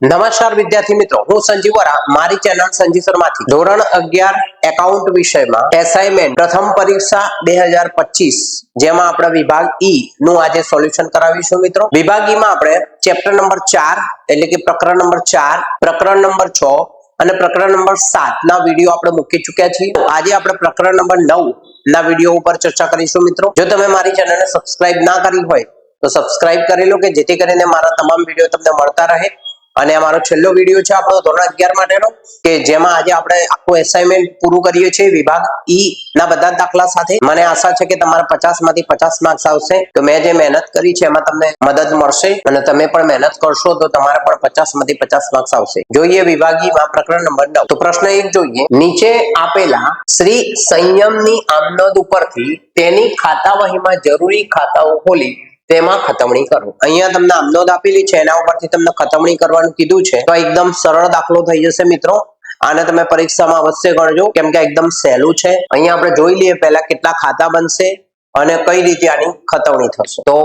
નમસ્કાર વિદ્યાર્થી મિત્રો, હું સંજીવ વરા, મારી ચેનલ સંજીવ શર્માથી. ધોરણ અગિયાર, એકાઉન્ટ વિષયમાં એસાઇનમેન્ટ પ્રથમ પરીક્ષા બે જેમાં આપણે વિભાગ ઈ નું આજે સોલ્યુશન કરાવીશું મિત્રો. વિભાગ ઈ માં આપણે ચેપ્ટર નંબર ચાર, એટલે કે પ્રકરણ નંબર ચાર, પ્રકરણ નંબર છ અને પ્રકરણ નંબર સાત ના વીડિયો આપણે મૂકી ચુક્યા છીએ. આજે આપણે પ્રકરણ નંબર નવ ના વીડિયો ઉપર ચર્ચા કરીશું મિત્રો. જો તમે મારી ચેનલને સબસ્ક્રાઇબ ના કરી હોય, તો સબસ્ક્રાઇબ કરી લો કે જેથી કરીને મારા તમામ વીડિયો તમને મળતા રહે. અને અમારો છેલ્લો વીડિયો છે આપણો ધોરણ અગિયાર માટેનો, કે જેમાં આજે આપણે આખું એસાઇનમેન્ટ પૂરું કરીએ છીએ વિભાગ ઈ ના બધા દાખલા સાથે. મને આશા છે કે તમારા પચાસમાંથી પચાસ માર્ક્સ આવશે. તો મેં જે મહેનત કરી છે એમાં તમને મદદ મળશે અને તમે પણ મહેનત કરશો તો તમારા પણ પચાસમાંથી પચાસ માર્ક્સ આવશે. જોઈએ વિભાગીમાં પ્રકરણ નંબર નવ. તો પ્રશ્ન એક જોઈએ. નીચે આપેલા શ્રી સંયમની આમનોંધ ઉપરથી તેની ખાતા વહીમાં જરૂરી ખાતાઓ ખોલી તેમાં ખતમણી કરો અહીંયા તમને અમદાવાદ આપેલી છે, એના ઉપરથી તમને ખતમણી કરવાનું કીધું છે. તો એકદમ સરળ દાખલો થઈ જશે મિત્રો. આને તમે પરીક્ષામાં અવશ્ય ગણજો, કેમ કે એકદમ સહેલું છે. અહીંયા આપણે જોઈ લઈએ પહેલા કેટલા ખાતા બનશે અને કઈ રીતે આની ખતમણી થશે. તો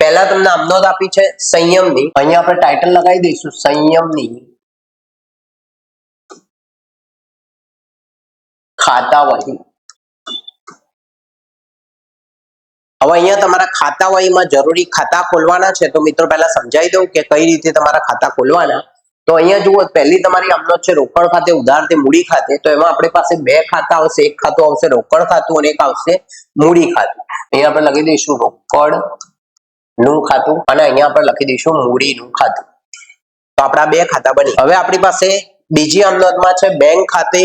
પહેલા તમને અમદાવાદ આપી છે, સંયમની. અહીંયા આપણે ટાઇટલ લગાવી દઈશું, સંયમની. ખાતા વહી. હવે અહીંયા તમારા ખાતા વહીમાં જરૂરી ખાતા ખોલવાના છે, તો મિત્રો પહેલા સમજાવી દઉં કે કઈ રીતે તમારા ખાતા ખોલવાના. તો અહીંયા જુઓ, પહેલી તમારી આમનો છે, રોકડ ખાતે, ઉધાર મૂડી ખાતે. તો એમાં આપણી પાસે બે ખાતા આવશે, એક ખાતું આવશે રોકડ ખાતું અને એક આવશે મૂડી ખાતું. અહીંયા આપણે લખી દઈશું રોકડનું ખાતું અને અહીંયા આપણે લખી દઈશું મૂડીનું ખાતું. તો આપણા બે ખાતા બની. હવે આપણી પાસે બીજી અમદાવાદમાં છે, બેંક ખાતે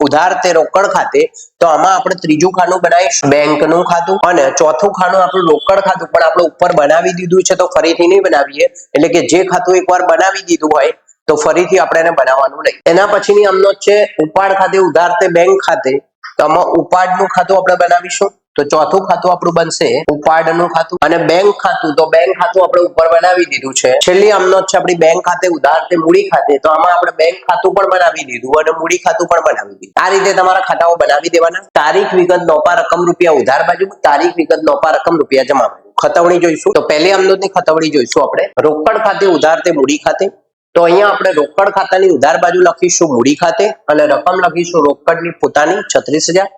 ઉધાર તે રોકડ ખાતે, તો આમાં આપણે ત્રીજું ખાનું બનાવીશું, બેંકનું ખાતું, અને ચોથું ખાનું આપણું રોકડ ખાતું પણ આપણે ઉપર બનાવી દીધું છે, તો ફરીથી નહીં બનાવીએ. એટલે કે જે ખાતું એકવાર બનાવી દીધું હોય, તો ફરીથી આપણે એને બનાવવાનું નહીં. એના પછીની આમનો છે, ઉપાડ ખાતે, ઉધાર તે બેંક ખાતે, તો આમાં ઉપાડનું ખાતું આપણે બનાવીશું. તો ચોથું ખાતું આપણું બનશે ઉપાડનું ખાતું. અને બેંક ખાતું, તો બેંક ખાતું આપણે ઉપર બનાવી દીધું છે. છેલ્લી આમનો છે આપણી બેંક ખાતે ઉધાર તે મૂડી ખાતે, તો આમાં આપણે બેંક ખાતું પણ બનાવી દીધું અને મૂડી ખાતું પણ બનાવી દીધું. આ રીતે તમારા ખાતાઓ બનાવી દેવાના. તારીખ વિગત નોપા રકમ રૂપિયા ઉધાર બાજુ, તારીખ વિગત નોપા રકમ રૂપિયા જમા ખતવણી જોઈશું. તો પહેલી આમનોંધની ખતવણી જોઈશું આપણે. રોકડ ખાતે ઉધાર તે મૂડી ખાતે. તો અહીંયા આપણે રોકડ ખાતાની ઉધાર બાજુ લખીશું મૂડી ખાતે અને રકમ લખીશું રોકડની પોતાની છત્રીસ હજાર.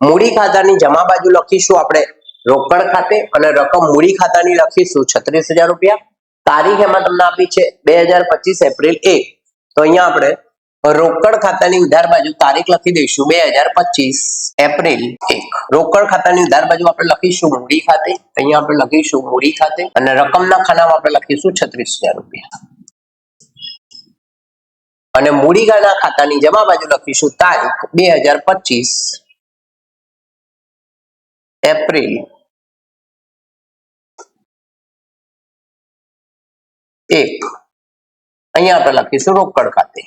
મૂડી ખાતાની જમા બાજુ લખીશું આપણે રોકડ ખાતે અને રકમ મૂડી ખાતાની લખીશું છત્રીસ હજાર રૂપિયા. તારીખ એમાં તમને આપી છે બે હજાર પચીસ એપ્રિલ એક. તો અહીંયા આપણે રોકડ ખાતાની ઉધાર બાજુ તારીખ લખી દઈશું બે હજાર પચીસ એપ્રિલ એક. રોકડ ખાતાની ઉધાર બાજુ આપણે લખીશું મૂડી ખાતે. અહીંયા આપણે લખીશું મૂડી ખાતે અને રકમના ખાનામાં આપણે લખીશું છત્રીસ હજાર રૂપિયા. અને મૂડીગાના ખાતાની જમા બાજુ લખીશું તારીખ બે હજાર પચીસ. એપ્રિલ. એક. અહીંયા આપણે લખીશું રોકડ ખાતે.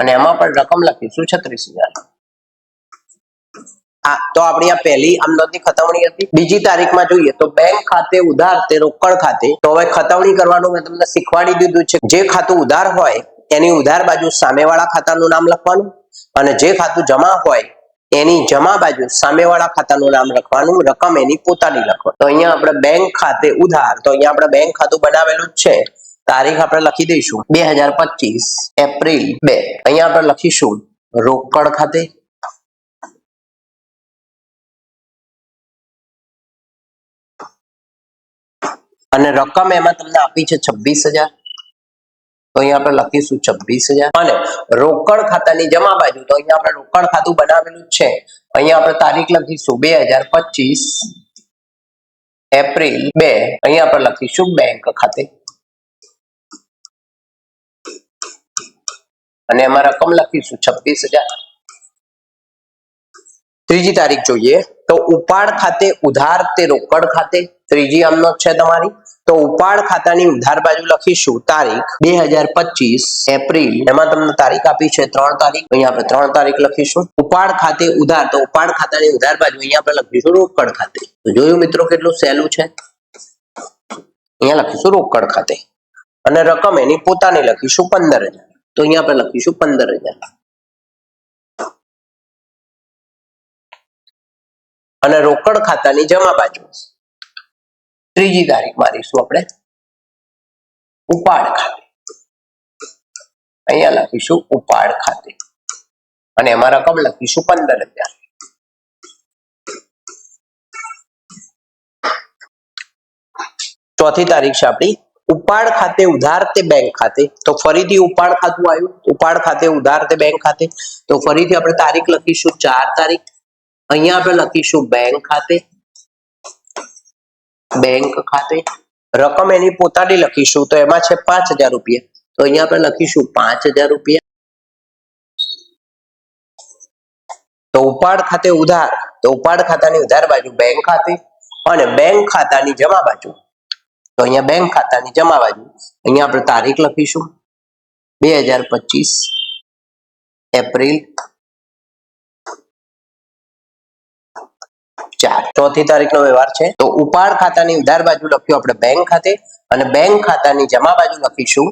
અને એમાં પણ રકમ લખીશું છત્રીસ હજાર. તો આપણી આ પહેલી અમદાવાદની ખતવણી હતી. બીજી તારીખમાં જોઈએ તો બેંક ખાતે ઉધાર તે રોકડ ખાતે. તો હવે ખતવણી કરવાનું મેં તમને શીખવાડી દીધું છે. જે ખાતું ઉધાર હોય, એની ઉધાર બાજુ સામેવાળા ખાતાનું નામ લખવાનું. અને જે ખાતું જમા હોય, એની જમા બાજુ સામેવાળા ખાતાનું નામ લખવાનું, રકમ એની પોતાની લખવાની તો અહીંયા આપણે બેંક ખાતે ઉધાર, તો અહીંયા આપણે બેંક ખાતું બનાવેલું જ છે. તારીખ આપણે લખી દઈશું. બે હજાર પચીસ, એપ્રિલ બે. અહીંયા આપણે લખીશું, રોકડ ખાતે. અને રકમ એમાં તમને આપી છે છવ્વીસ હજાર. તો અહીંયા આપણે લખીશું છવ્વીસ અને રોકડ ખાતાની જમા બાજુ તો અહીંયા આપણે રોકડ ખાતું બનાવેલું છે. અહીંયા આપણે તારીખ લખીશું બે હજાર પચીસ, એપ્રિલ બે. અહીંયા આપણે લખીશું બેંક ખાતે. અને એમાં રકમ લખીશું છવ્વીસ ત્રીજી તારીખ જોઈએ. તો ઉપાડ ખાતે ઉધાર તે રોકડ ખાતે, ત્રીજી આમનો છે તમારી. તો ઉપાડ ખાતાની ઉધાર બાજુ લખીશું, તારીખ બે હજાર પચીસ, એપ્રિલ, એમાં તમને તારીખ આપી છે ત્રણ તારીખ, અહીંયા આપણે ત્રણ તારીખ લખીશું. ઉપાડ ખાતે ઉધાર, તો ઉપાડ ખાતાની ઉધાર બાજુ અહીંયા આપણે લખીશું રોકડ ખાતે. જોયું મિત્રો કેટલું સહેલું છે? અહીંયા લખીશું રોકડ ખાતે. અને રકમ એની પોતાની લખીશું પંદર હજાર. તો અહીંયા આપણે લખીશું પંદર હજાર. અને રોકડ ખાતાની જમા બાજુ. ત્રીજી તારીખ મારીશું આપણે. ઉપાડ ખાતે. અહીંયા લખીશું ઉપાડ ખાતે. અને એમાં રકમ લખીશું પંદર હજાર. ચોથી તારીખ છે આપણી. ઉપાડ ખાતે ઉધાર તે બેંક ખાતે. તો ફરીથી ઉપાડ ખાતું આવ્યું. ઉપાડ ખાતે ઉધાર તે બેંક ખાતે. તો ફરીથી આપણે તારીખ લખીશું ચાર તારીખ. અહીંયા આપણે લખીશું બેંક ખાતે. બેંક ખાતે. રકમ એની પોતાની લખીશું, તો એમાં છે પાંચ રૂપિયા. તો અહીંયા આપણે લખીશું પાંચ રૂપિયા. તો ઉપાડ ખાતે ઉધાર, તો ઉપાડ ખાતાની ઉધાર બાજુ બેંક ખાતે અને બેંક ખાતાની જમા બાજુ. તો અહીંયા બેંક ખાતાની જમા બાજુ. અહીંયા આપણે તારીખ લખીશું. બે એપ્રિલ ચોથી તારીખનો વ્યવહાર છે. તો ઉપાડ ખાતાની ઉધાર બાજુ લખ્યું આપણે બેંક ખાતે અને બેંક ખાતાની જમા બાજુ લખીશું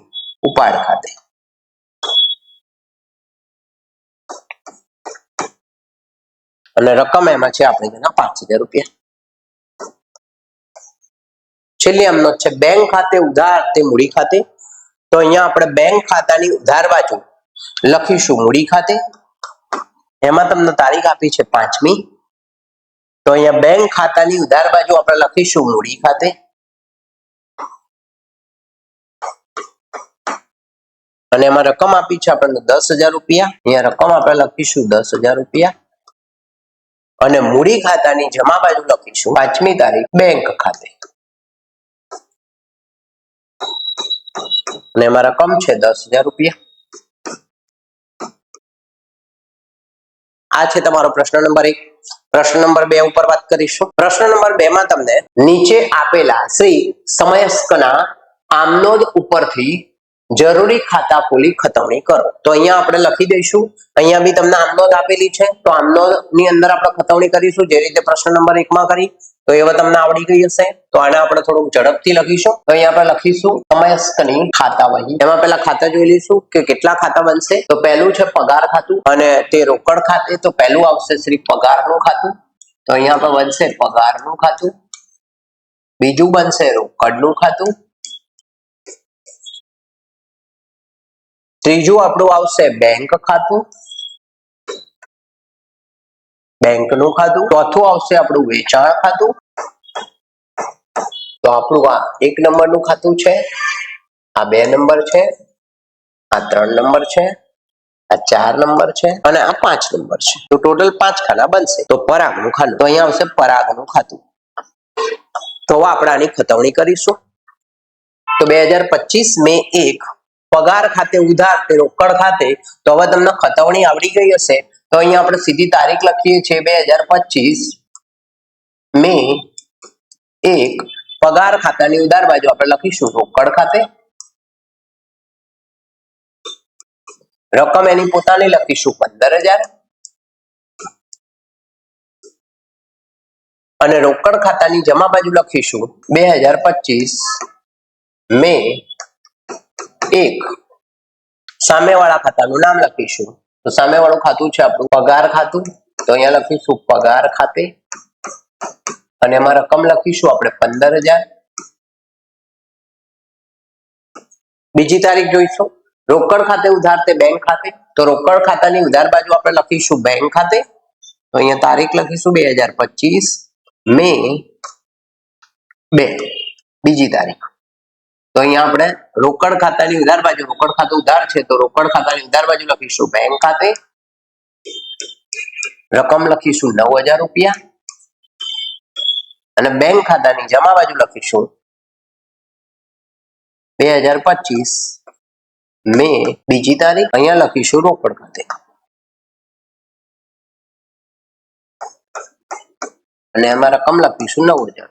ઉપાડ ખાતે. અને રકમ એમાં છે આપણે પાંચ હજાર રૂપિયા. છેલ્લી એમનો છે બેંક ખાતે ઉધાર તે મૂડી ખાતે. તો અહીંયા આપણે બેંક ખાતાની ઉધાર બાજુ લખીશું મૂડી ખાતે. એમાં તમને તારીખ આપી છે પાંચમી. તો અહીંયા બેંક ખાતાની ઉધાર બાજુ આપણે લખીશું મૂડી ખાતે. અને એમાં રકમ આપી છે આપણને દસ હજાર રૂપિયા. અહીંયા રકમ આપણે લખીશું દસ હજાર રૂપિયા. અને મૂડી ખાતાની જમા બાજુ લખીશું પાંચમી તારીખ બેંક ખાતે. અને એમાં રકમ છે દસ હજાર રૂપિયા. આ છે તમારો પ્રશ્ન નંબર એક. પ્રશ્ન નંબર બે ઉપર વાત કરીશું. પ્રશ્ન નંબર બે માં તમને નીચે આપેલા શ્રી સમયસ્કના આમનોદ ઉપરથી જરૂરી ખાતા ખોલી ખતવણી કરો. તો અહીંયા આપણે લખી દઈશું. અહીંયા બી તમને આમનોદ આપેલી છે. તો આમનોદની અંદર આપણે ખતવણી કરીશું. જે રીતે પ્રશ્ન નંબર એક માં કરી. તો એવા તમને આવડી ગઈ હશે. તો આને આપણે થોડુંક ઝડપથી લખીશું. તો અહીંયા આપણે લખીશું સમયસ્કની ખાતા વહી. એમાં પેલા ખાતા જોઈ લઈશું કે કેટલા ખાતા બનશે. તો પહેલું છે પગાર ખાતું અને તે રોકડ ખાતે તો પહેલું આવશે શ્રી પગારનું ખાતું. તો અહીંયા આપણે બનશે પગારનું ખાતું. બીજું બનશે રોકડનું ખાતું. ત્રીજું આપણું આવશે બેંક ખાતું. બેંકનું ખાતું. ચોથું આવશે આપણું વેચાણ ખાતું. તો આપણું આ એક નંબરનું ખાતું છે, આ બે નંબર છે, આ ત્રણ નંબર છે, આ ચાર નંબર છે અને આ પાંચ નંબર છે. તો ટોટલ પાંચ ખાના બનશે. તો પરાગનું ખાતું તો અહીંયા આવશે પરાગનું ખાતું. તો આપણે આની ખતવણી કરીશું. તો બે હજાર પચીસ મે એક પગાર ખાતે, ઉધાર તે રોકડ ખાતે, તો હવે તમને ખતવણી આવડી ગઈ હશે. તો અહીંયા આપણે સીધી તારીખ લખીએ છીએ બે હજાર પચીસ. મે એક પગાર ખાતાની ઉધાર બાજુ આપણે લખીશું રોકડ ખાતે. રકમ એની પોતાની લખીશું પંદર હજાર. અને રોકડ ખાતાની જમા બાજુ લખીશું બે હજાર પચીસ. મે એક. સામેવાળા ખાતાનું નામ લખીશું. તો સામેવાળું ખાતું છે આપણું પગાર ખાતું. તો અહીંયા લખીશું પગાર ખાતે. અને એમાં રકમ લખીશું આપણે પંદર હજાર બીજી તારીખ જોઈશું. રોકડ ખાતે ઉધાર તે બેંક ખાતે. તો રોકડ ખાતાની ઉધાર બાજુ આપણે લખીશું બેંક ખાતે. તો અહીંયા તારીખ લખીશું બે હજાર પચીસ. મે બે. બીજી તારીખ. તો અહીંયા આપણે રોકડ ખાતાની ઉધાર બાજુ, રોકડ ખાતું ઉધાર છે તો રોકડ ખાતાની ઉધાર બાજુ લખીશું. બેંક ખાતે રકમ લખીશું નવ હજાર રૂપિયા. અને બેંક ખાતાની જમા બાજુ લખીશું બે હજાર પચીસ. મે બીજી તારીખ અહીંયા લખીશું રોકડ ખાતે. અને એમાં રકમ લખીશું નવ હજાર.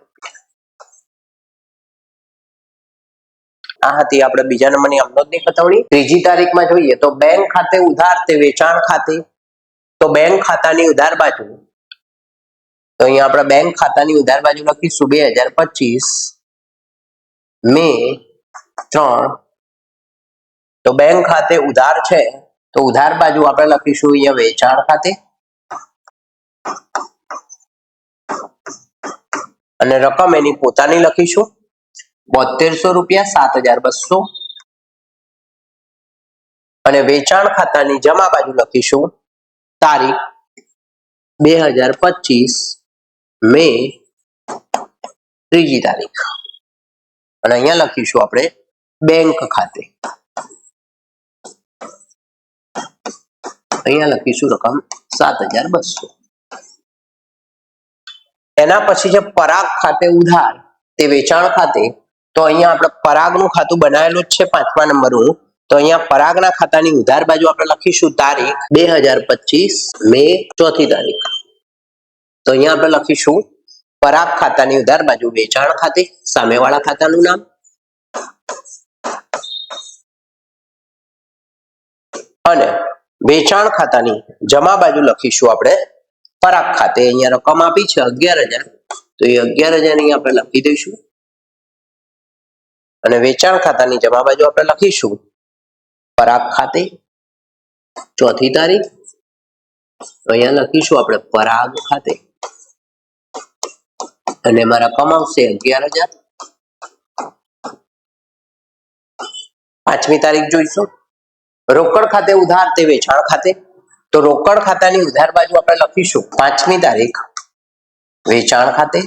આ હતી આપણે બીજા નંબરની અમદાવાદની ખતવણી ત્રીજી તારીખમાં જોઈએ તો બેંક ખાતે ઉધાર તે વેચાણ ખાતે. તો બેંક ખાતાની ઉધાર બાજુ. તો અહીંયા આપણે બેંક ખાતાની ઉધાર બાજુ લખીશું બે હજાર પચીસ. મે ત્રણ. તો બેંક ખાતે ઉધાર છે. તો ઉધાર બાજુ આપણે લખીશું અહીંયા વેચાણ ખાતે. અને રકમ એની પોતાની લખીશું. બોતેરસો રૂપિયા સાત હજાર બસો. અને વેચાણ ખાતાની જમા બાજુ લખીશું, તારીખ બે હજાર પચીસ, મે, ત્રીજી તારીખ. અને અહીંયા લખીશું આપણે બેંક ખાતે. અહીંયા લખીશું રકમ સાત હજાર બસો. એના પછી જે પરાગ ખાતે ઉધાર, તે વેચાણ ખાતે તો અહીંયા આપણે પરાગનું ખાતું બનાવેલું જ છે, પાંચમા નંબરનું. તો અહીંયા પરાગના ખાતાની ઉધાર બાજુ આપણે લખીશું તારીખ બે મે ચોથી તારીખ. તો અહીંયા આપણે લખીશું પરાગ ખાતાની ઉધાર બાજુ વેચાણ ખાતે, સામેવાળા ખાતાનું નામ. અને વેચાણ ખાતાની જમા બાજુ લખીશું આપણે પરાગ ખાતે. અહીંયા રકમ આપી છે અગિયાર હજાર. તો એ અગિયાર હજાર અહીંયા આપણે લખી દઈશું. અને વેચાણ ખાતાની જમા બાજુ આપણે લખીશું. પરાગ ખાતે ચોથી તારીખ. અહીંયા લખીશું આપણે પરાગ ખાતે. અને મારા રકમ આવશે અગિયાર હજાર. પાંચમી તારીખ જોઈશું. રોકડ ખાતે ઉધાર તે વેચાણ ખાતે. તો રોકડ ખાતાની ઉધાર બાજુ આપણે લખીશું પાંચમી તારીખ. વેચાણ ખાતે.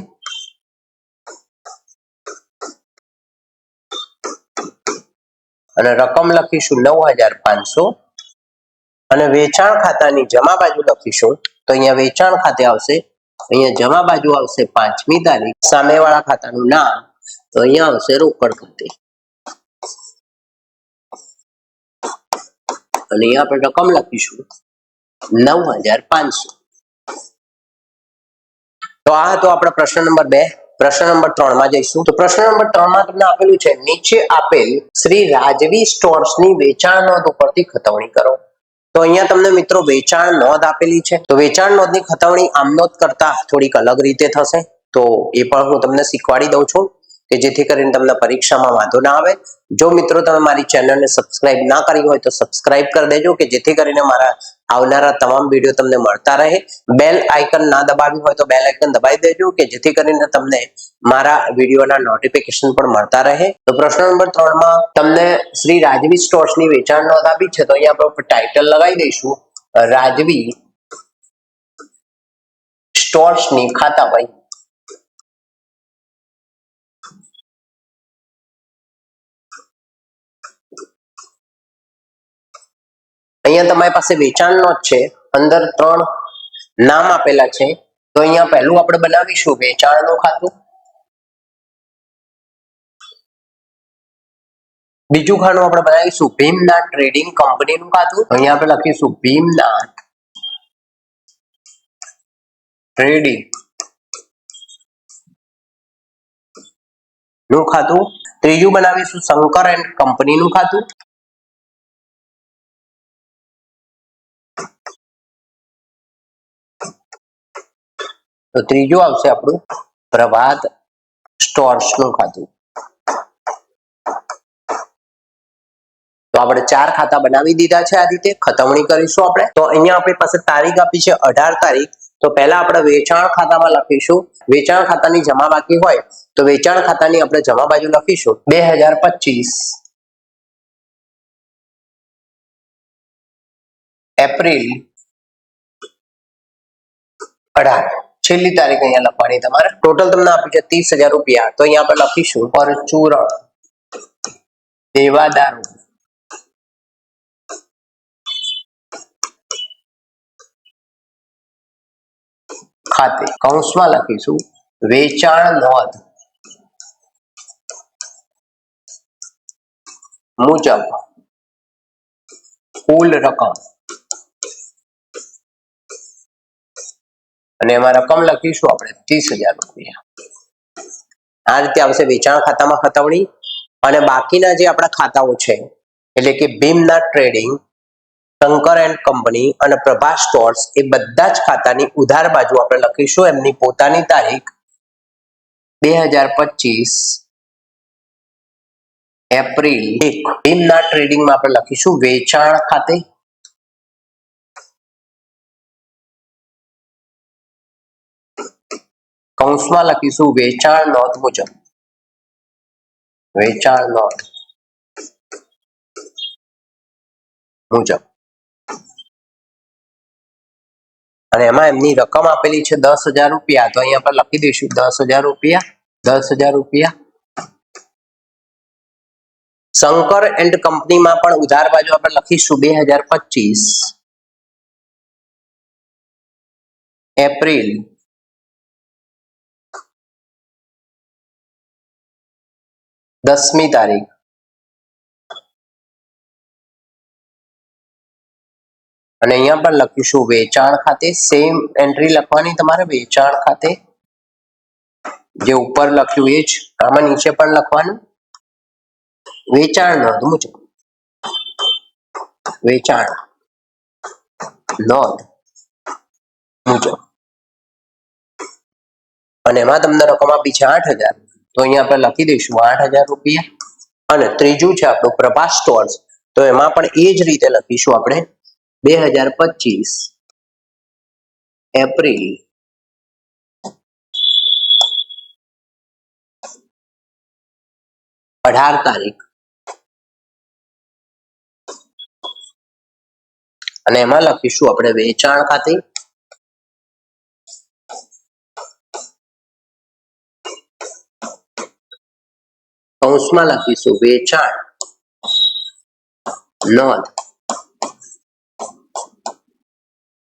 અને રકમ લખીશું નવ હજાર પાંચસો. અને વેચાણ ખાતાની જમા બાજુ લખીશું, તો અહીંયા વેચાણ ખાતે આવશે, અહીંયા જમા બાજુ આવશે પાંચમી તારીખ, સામેવાળા ખાતાનું નામ, તો અહીંયા આવશે રોકડ ખાતે. અને અહીંયા આપણે રકમ લખીશું નવ હજાર પાંચસો. તો આ હતો આપણો પ્રશ્ન નંબર બે. પ્રશ્ન નંબર ત્રણમાં જઈશું. તો પ્રશ્ન નંબર ત્રણમાં તમને આપેલું છે, નીચે આપેલ શ્રી રાજવી સ્ટોર્સની વેચાણ નોંધ ઉપરથી ખતવણી કરો. તો અહીંયા તમને મિત્રો વેચાણ નોંધ આપેલી છે. તો વેચાણ નોંધની ખતવણી આમ નોંધ કરતા થોડીક અલગ રીતે થશે. તો એ પણ હું તમને શીખવાડી દઉં છું કે જેથી કરીને તમને પરીક્ષામાં વાંધો ના આવે. જો મિત્રો તમે મારી ચેનલને સબસ્ક્રાઇબ ના કરી હોય તો સબસ્ક્રાઇબ કરી દેજો કે જેથી કરીને મારા આવનારા તમામ વીડિયો તમને મળતા રહે. બેલ આઇકન ના દબાવી હોય તો બેલ આઇકન દબાવી દેજો કે જેથી કરીને તમને મારા વિડીયોના નોટિફિકેશન પણ મળતા રહે. તો પ્રશ્ન નંબર ત્રણમાં તમને શ્રી રાજવી સ્ટોર્સની વેચાણ નોંધ આપી છે તો અહીંયા આપણે ટાઇટલ લગાવી દઈશું. રાજવી સ્ટોર્સની ખાતા અહીંયા તમારી પાસે વેચાણનો જ છે. અંદર ત્રણ નામ આપેલા છે. તો અહીંયા પહેલું આપણે બનાવીશું વેચાણનું ખાતું. બીજું ખાનું આપણે બનાવીશું ભીમનાથ ટ્રેડિંગ કંપનીનું ખાતું. અહીંયા આપણે લખીશું ભીમનાથ ટ્રેડિંગનું ખાતું. ત્રીજું બનાવીશું શંકર એન્ડ કંપનીનું ખાતું. તો ત્રીજું આવશે આપણું પ્રભાત સ્ટોર્સનું ખાતું. તો આપણે ચાર ખાતા બનાવી દીધા છે આ રીતે, ખતમણી કરીશું આપણે. તો અહીંયા આપણી પાસે તારીખ આપી છે, અઢાર તારીખ. તો પહેલા આપણે વેચાણ ખાતામાં લખીશું. વેચાણ ખાતાની જમા બાકી હોય, તો વેચાણ ખાતાની આપણે જમા બાજુ લખીશું. બે હજાર પચીસ. એપ્રિલ અઢાર. છેલ્લી તારીખ અહીંયા લખવાની તમારે. ટોટલ તમને આપ્યું છે ત્રીસ હજાર રૂપિયા. તો અહીંયા આપણે લખીશું પરચુરણ દેવાદારો. ખાતે કૌંસમાં લખીશું વેચાણ નોંધ. મુજબ કુલ રકમ અને એમાં રકમ લખીશું આપણે, ત્રીસ હજાર રૂપિયા. આ રીતે આવશે વેચાણ ખાતામાં ખતવણી અને બાકીના જે આપણા ખાતાઓ છે, એટલે કે Bhimnath trading, Shankar and company અને પ્રભા સ્ટોર્સ, એ બધા જ ખાતાની ઉધાર બાજુ આપણે લખીશું. એમની પોતાની તારીખ બે હજાર પચીસ, એપ્રિલ એક. ભીમનાથ ટ્રેડિંગમાં આપણે લખીશું વેચાણ ખાતે કૌંસમાં લખીશું વેચાણ નોંધ મુજબ. વેચાણ નોંધ મુજબ. અને એમાં એમની રકમ આપેલી છે દસ હજાર રૂપિયા. તો અહીંયા આપણે લખી દઈશું દસ હજાર રૂપિયા, દસ હજાર રૂપિયા. શંકર એન્ડ કંપનીમાં પણ ઉધાર બાજુ આપણે લખીશું બે હજાર પચીસ. એપ્રિલ દસમી તારીખ. અને અહીંયા પણ લખીશું વેચાણ ખાતે સેમ એન્ટ્રી લખવાની તમારે વેચાણ ખાતે. જે ઉપર લખ્યું એ જ, આમાં નીચે પણ લખવાનું. વેચાણ નોંધ મુજબ. વેચાણ નોંધ મુજબ. અને એમાં તમને રકમ આપી છે આઠ હજાર. તો અહીંયા આપણે લખી દઈશું આઠ રૂપિયા. અને ત્રીજું છે આપણું પ્રભાસ સ્ટોર્સ તો એમાં પણ એ જ રીતે લખીશું આપણે. બે હજાર પચીસ. એપ્રિલ. અઢાર તારીખ. અને એમાં લખીશું આપણે વેચાણ ખાતે કૌંસમાં લખીશું વેચાણ નોંધ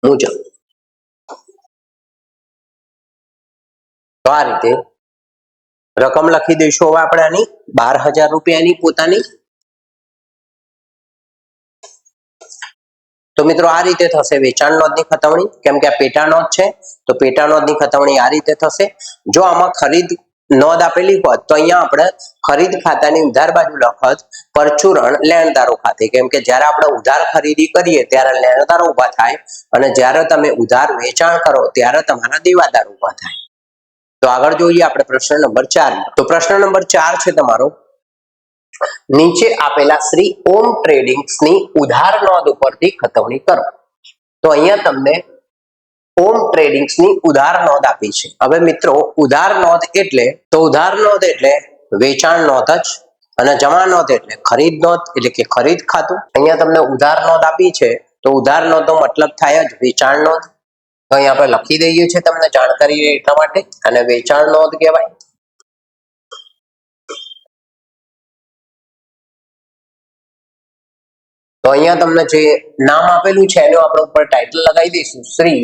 મુજબ તો આ રીતે રકમ લખી દઈશું હવે આપણે આની. બાર હજાર રૂપિયાની પોતાની. તો મિત્રો આ રીતે થશે વેચાણ નોંધની ખતવણી. કેમ કે આ પેટા નોંધ છે. તો પેટા નોંધની ખતવણી આ રીતે થશે. જો આમાં ખરીદ નોંધ આપેલી હોત તો અહીંયા આપણે ખરીદ ખાતાની ઉધાર બાજુ લખત, પરચુરણ, લેણદારો ખાતે. કેમ કે જ્યારે આપણે ઉધાર ખરીદી કરીએ ત્યારે લેણદારો ઊભા થાય અને જ્યારે તમે ઉધાર વેચાણ કરો ત્યારે તમારા દેવાદાર ઊભા થાય. તો આગળ જોઈએ આપણે પ્રશ્ન નંબર ચાર. તો પ્રશ્ન નંબર ચાર છે તમારો. નીચે આપેલા શ્રી ઓમ ટ્રેડિંગ્સની ઉધાર નોંધ ઉપરથી ખતવણી કરો. તો અહીંયા તમને ઓમ ટ્રેડિંગ્સની ઉધાર નોંધ આપી છે. હવે મિત્રો, ઉધાર નોંધ એટલે તો ઉધાર નોંધ એટલે વેચાણ નોંધ જ અને જમા નોંધ એટલે ખરીદ નોંધ એટલે કે ખરીદ ખાતું. અહીંયા તમને ઉધાર નોંધ આપી છે. તો ઉધાર નોંધનો મતલબ થાય જ વેચાણ નોંધ. તો અહીંયા આપણે લખી દઈએ છીએ તમને જાણકારી રહે એટલા માટે. અને વેચાણ નોંધ કહેવાય. તો અહીંયા તમને જે નામ આપેલું છે, એનું આપણે ઉપર ટાઇટલ લગાવી દઈશું. શ્રી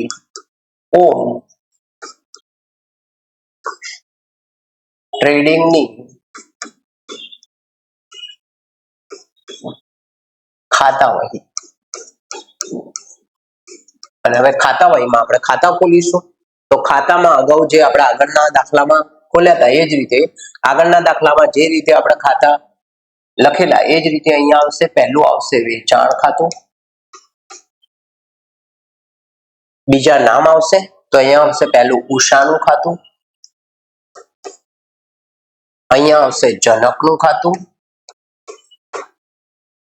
ઓમ ટ્રેડિંગની ખાતા વહી અને હવે ખાતા વહીમાં આપણે ખાતા ખોલીશું. તો ખાતામાં અગાઉ જે આપણે આગળના દાખલામાં ખોલ્યા હતા, એ જ રીતે આગળના દાખલામાં જે રીતે આપણે ખાતા લખેલા. એ જ રીતે અહીંયા આવશે, પહેલું આવશે વેચાણ ખાતું. બીજા નામ આવશે, તો અહીંયા આવશે પહેલું ઉષાનું ખાતું. અહીંયા આવશે જનકનું ખાતું.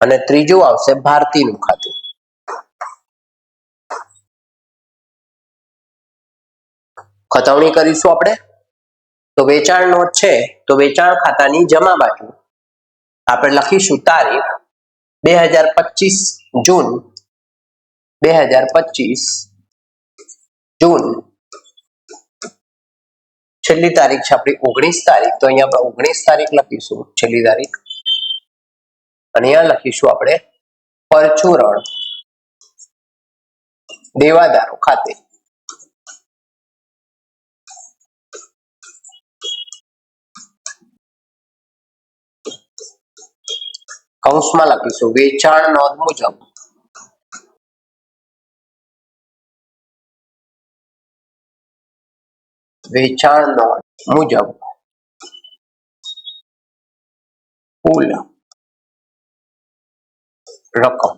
અને ત્રીજું આવશે ભારતીનું ખાતું. ખતવણી કરીશું આપણે. તો વેચાણ નોટ છે, તો વેચાણ ખાતાની જમા બાજુ આપણે લખીશું તારીખ બે હજાર પચીસ જૂન બે હજાર પચીસ જૂન. છેલ્લી તારીખ છે આપણી ઓગણીસ તારીખ. તો અહીંયા આપણે ઓગણીસ તારીખ લખીશું, છેલ્લી તારીખ. અને અહીંયા લખીશું આપણે પરચુરણ, દેવાદારો ખાતે. કૌંસમાં લખીશું. વેચાણ નોંધ મુજબ. વેચાણ નોંધ મુજબ. કુલ રકમ.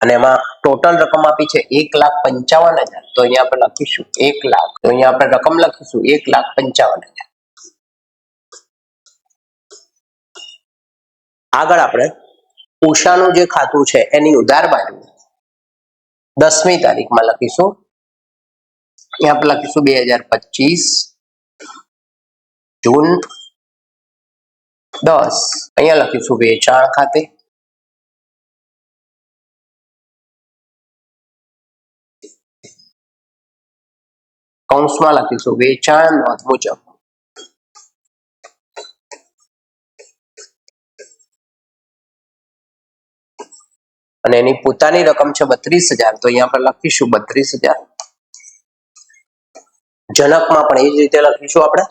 અને એમાં ટોટલ રકમ આપી છે એક લાખ પંચાવન હજાર. તો અહીંયા આપણે લખીશું એક લાખ. તો અહીંયા આપણે રકમ લખીશું એક લાખ પંચાવન હજાર. આગળ આપણે ઉષાનું જે ખાતું છે એની ઉધાર બાજુ દસમી તારીખમાં લખીશું. આપણે લખીશું બે હજાર પચીસ જૂન દસ. અહીંયા લખીશું વેચાણ ખાતે. કૌંસમાં લખીશું વેચાણ નોંધ મુજબ. અને એની પોતાની રકમ છે બત્રીસ હજાર. તો અહીંયા આપણે લખીશું બત્રીસ હજાર. જનકમાં પણ એ જ રીતે લખીશું આપણે.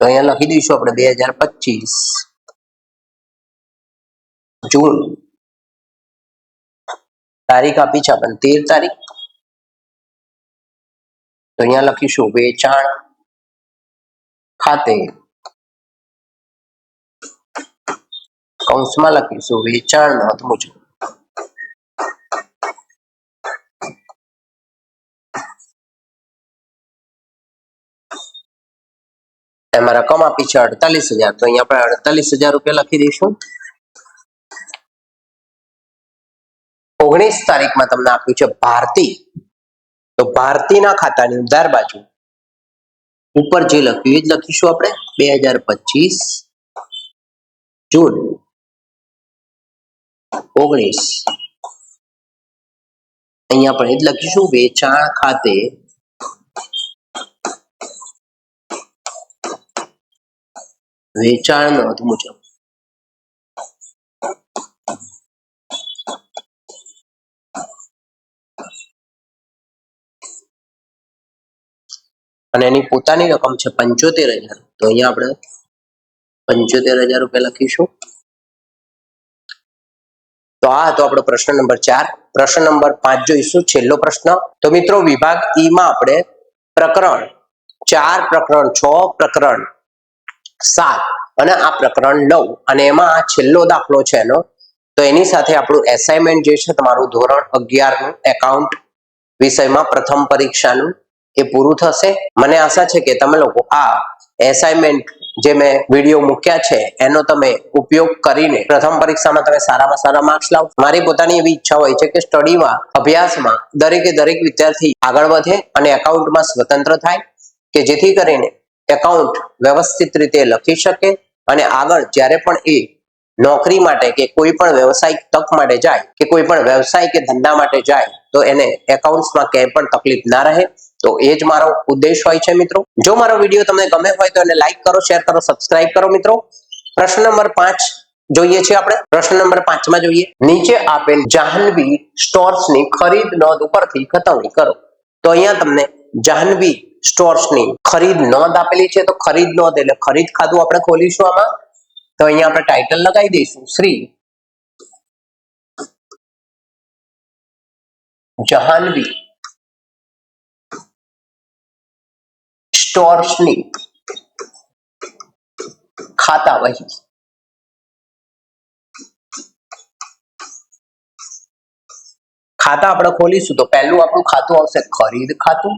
તો અહીંયા લખી દઈશું આપણે બે હજાર પચીસ. જૂન. તારીખ આપી છે આપણને તેર તારીખ. તો અહીંયા લખીશું વેચાણ ખાતે. કૌંસમાં લખીશું વેચાણ નોંધ મુજબ એમાં રકમ આપી છે અડતાલીસ હજાર, તો અહીંયા આપણે અડતાલીસ હજાર રૂપિયા લખી દઈશું. ઓગણીસ તારીખમાં તમને આપ્યું છે ભારતી. તો ભારતીના ખાતાની ઉધાર બાજુ ઉપર જે લખ્યું એ જ લખીશું આપણે, બે હજાર પચીસ જૂન. ઓગણીસ. અહીંયા પણ એ જ લખીશું, વેચાણ ખાતે. વેચાણ નોંધ મુજબ. અને એની પોતાની રકમ છે પંચોતેર હજાર. તો અહીંયા આપણે પંચોતેર હજાર રૂપિયા લખીશું. તો આ હતો આપણો પ્રશ્ન નંબર ચાર. પ્રશ્ન નંબર પાંચ જોઈશું, છેલ્લો પ્રશ્ન. તો મિત્રો, વિભાગ ઈ માં આપણે પ્રકરણ ચાર, પ્રકરણ છ, પ્રકરણ સાત અને આ પ્રકરણ નવ. અને એમાં આ છેલ્લો દાખલો છે એનો. તો એની સાથે આપણું એસાઇનમેન્ટ જે છે, તમારું ધોરણ અગિયારનું એકાઉન્ટ વિષયમાં પ્રથમ પરીક્ષાનું, એ પૂરું થશે. મને આશા છે કે તમે લોકો આ એસાઇનમેન્ટ જે મેં વીડિયો મૂક્યા છે, એનો તમે ઉપયોગ કરીને પ્રથમ પરીક્ષામાં તમે સારામાં સારા માર્ક્સ લાવો. મારી પોતાની એવી ઈચ્છા હોય છે કે સ્ટડીમાં અભ્યાસમાં દરેકે દરેક વિદ્યાર્થી આગળ વધે અને એકાઉન્ટમાં સ્વતંત્ર થાય, કે જેથી કરીને એકાઉન્ટ વ્યવસ્થિત રીતે લખી શકે અને આગળ જ્યારે પણ એ નોકરી માટે કે કોઈ પણ વ્યવસાયિક તક માટે જાય, કે કોઈ પણ વ્યવસાય કે ધંધા માટે જાય, તો એને એકાઉન્ટ્સમાં ક્યાંય પણ તકલીફ ના રહે. તો એ જ મારો ઉદ્દેશ હોય છે મિત્રો. જો મારો વીડિયો તમને ગમે હોય તો એને લાઈક કરો શેર કરો સબસ્ક્રાઇબ કરો મિત્રો. પ્રશ્ન નંબર પાંચ જોઈએ છે આપણે. પ્રશ્ન નંબર પાંચમાં જોઈએ. નીચે આપેલ જાહ્નવી સ્ટોર્સની ખરીદ નોંધ ઉપરથી ખતવણી કરો. તો અહીંયા તમને જાહ્નવી સ્ટોર્સની ખરીદ નોંધ આપેલી છે. તો ખરીદ નોંધ એટલે ખરીદ ખાતું આપણે ખોલીશું આમાં. તો અહીંયા આપણે ટાઇટલ લગાવી દઈશું. શ્રી જહાનવી સ્ટોર્સની ખાતા વહી ખાતા આપણે ખોલીશું તો પહેલું આપણું ખાતું આવશે ખરીદ ખાતું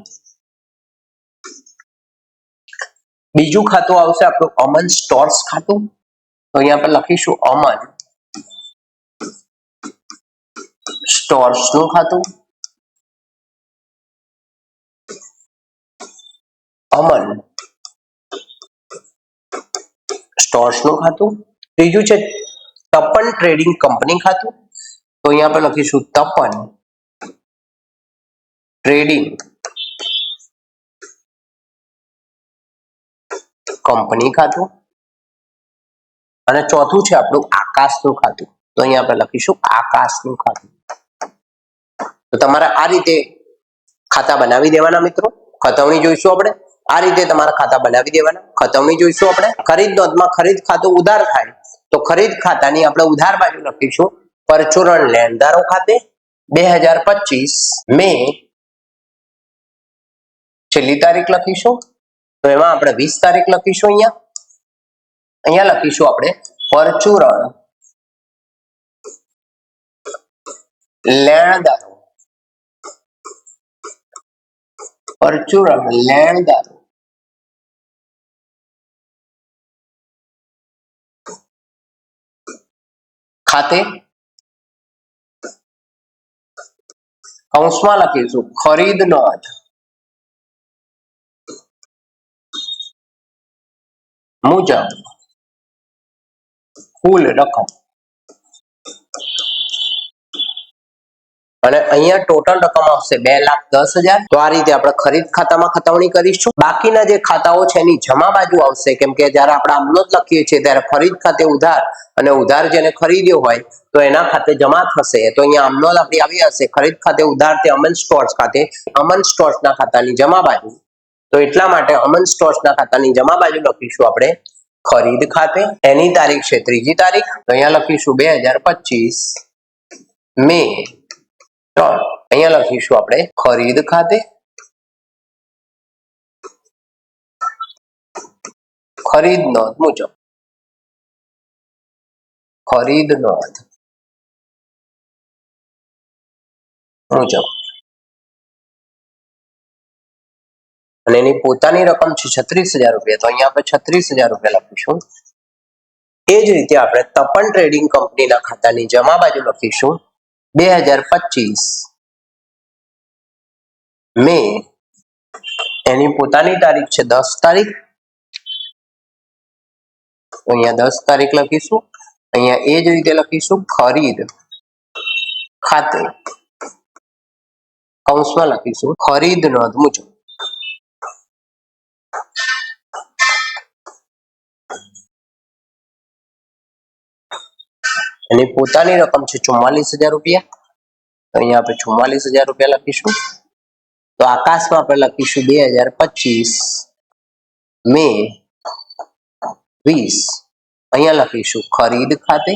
બીજું ખાતું આવશે આપણું અમન સ્ટોર્સ ખાતું તો અહીંયા આપણે લખીશું અમન સ્ટોર્સનું ખાતું અમન સ્ટોર્સનું ખાતું. ત્રીજું છે, તપન ટ્રેડિંગ કંપની ખાતું. તો અહીંયા આપણે લખીશું, તપન ટ્રેડિંગ કંપની ખાતું. અને ચોથું છે, આપણું આકાશનું ખાતું. તો અહીંયા આપણે લખીશું આકાશનું ખાતું. તો તમારે આ રીતે ખાતા બનાવી દેવાના મિત્રો. ખતવણી જોઈશું આપણે. આ રીતે તમારા ખાતા બનાવી દેવાના. ખતમી જોઈશું આપણે. ખરીદ નોંધમાં ખરીદ ખાતું ઉધાર થાય. તો ખરીદ ખાતાની આપણે ઉધાર બાજુ લખીશું. પરચુરણ લેણદારો ખાતે બે હજાર પચીસ મે છેલ્લી તારીખ લખીશું. તો એમાં આપણે વીસ તારીખ લખીશું અહીંયા. અહીંયા લખીશું આપણે પરચુરણ લેણદારો. પરચુરણ લેણદારો. ખાતે કૌંસમાં લખીશું ખરીદ નોંધ મુજબ કુલ રકમ અને અહીંયા ટોટલ રકમ આવશે બે લાખ દસ હજાર. તો આ રીતે આપણે ખરીદ ખાતામાં ખતવણી કરીશું. બાકીના જે ખાતાઓ છે એની જમા બાજુ આવશે. કેમ કે જ્યારે આપણે જ લખીએ છીએ ત્યારે ખરીદ ખાતે ઉધાર અને ઉધાર જેને ખરીદ્યો હોય તો એના ખાતે જમા થશે. તો અહીંયા આમનો આપણી આવી હશે. ખરીદ ખાતે ઉધાર તે અમન સ્ટોર્સ ખાતે, અમન સ્ટોર્સના ખાતાની જમા બાજુ. તો એટલા માટે અમન સ્ટોર્સના ખાતાની જમા બાજુ લખીશું આપણે ખરીદ ખાતે. એની તારીખ છે ત્રીજી તારીખ. અહીંયા લખીશું બે હજાર પચીસ. મે ત્રણ અહીંયા લખીશું આપણે ખરીદ ખાતે. ખરીદ નોંધ મુજબ. ખરીદ નોંધ મુજબ. અને એની પોતાની રકમ છે છત્રીસ હજાર રૂપિયા. તો અહીંયા આપણે છત્રીસ હજાર રૂપિયા લખીશું. એ જ રીતે આપણે તપન ટ્રેડિંગ કંપનીના ખાતાની જમા બાજુ લખીશું. બે હજાર પચીસ. મે એની પોતાની તારીખ છે દસ તારીખ. અહીંયા દસ તારીખ લખીશું. અહીંયા એ જ રીતે લખીશું ખરીદ ખાતે. કૌંસમાં લખીશું ખરીદ નોંધ મુજબ. એની પોતાની રકમ છે ચુમ્માલીસ હજાર રૂપિયા. અહીંયા આપણે ચુમ્માલીસ હજાર રૂપિયા લખીશું. તો આકાશમાં આપણે લખીશું બે હજાર પચીસ. મે વીસ. અહીંયા લખીશું ખરીદ ખાતે.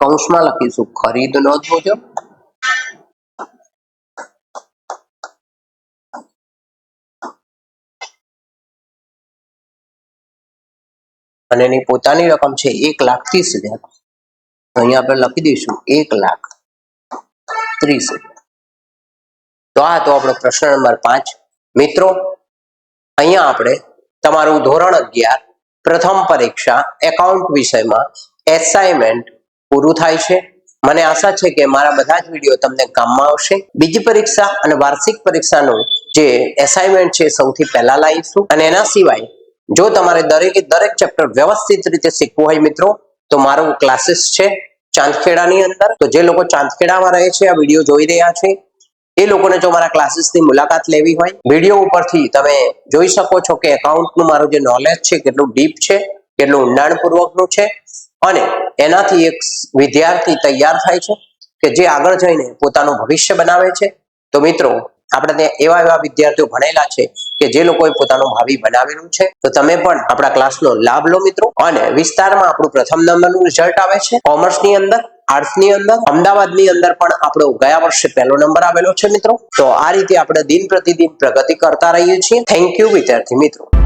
કૌંસમાં લખીશું ખરીદ નોંધ મુજબ. અને એની પોતાની રકમ છે એક લાખ ત્રીસ હજાર. અહીંયા આપણે લખી દઈશું એક લાખ ત્રીસ હજાર. તો આ તો આપણો પ્રશ્ન નંબર પાંચ. મિત્રો, અહીંયા આપણે તમારું ધોરણ અગિયાર પ્રથમ પરીક્ષા એકાઉન્ટ વિષયમાં એસાઇનમેન્ટ પૂરું થાય છે. મને આશા છે કે મારા બધા જ વીડિયો તમને કામમાં આવશે. બીજી પરીક્ષા અને વાર્ષિક પરીક્ષાનું જે એસાઇનમેન્ટ છે સૌથી પહેલા લાવીશું. અને એના સિવાય જો તમારે દરેકે દરેક ચેપ્ટર વ્યવસ્થિત રીતે શીખવું હોય મિત્રો, તો મારું ક્લાસીસ છે ચાંદખેડાની અંદર. તો જે લોકો ચાંદખેડામાં રહે છે, આ વીડિયો જોઈ રહ્યા છે, એ લોકોને જો મારા ક્લાસીસની મુલાકાત લેવી હોય વીડિયો ઉપરથી તમે જોઈ શકો છો કે એકાઉન્ટનું મારું જે નોલેજ છે, કેટલું ડીપ છે, કેટલું ઊંડાણપૂર્વકનું છે, અને એનાથી એક વિદ્યાર્થી તૈયાર થાય છે કે જે આગળ જઈને પોતાનું ભવિષ્ય બનાવે છે. તો મિત્રો આપણે ત્યાં એવા એવા વિદ્યાર્થીઓ ભણેલા છે કે જે લોકોએ પોતાનું ભાવિ બનાવેલું છે. તો તમે પણ આપણા ક્લાસનો લાભ લો મિત્રો. અને વિસ્તારમાં આપણું પ્રથમ નંબરનું રિઝલ્ટ આવે છે. કોમર્સની અંદર, આર્ટ્સની અંદર, અમદાવાદની અંદર પણ આપણો ગયા વર્ષે પહેલો નંબર આવેલો છે મિત્રો. તો આ રીતે આપણે દિન પ્રતિદિન પ્રગતિ કરતા રહીએ છીએ. થેન્ક યુ વિદ્યાર્થી મિત્રો.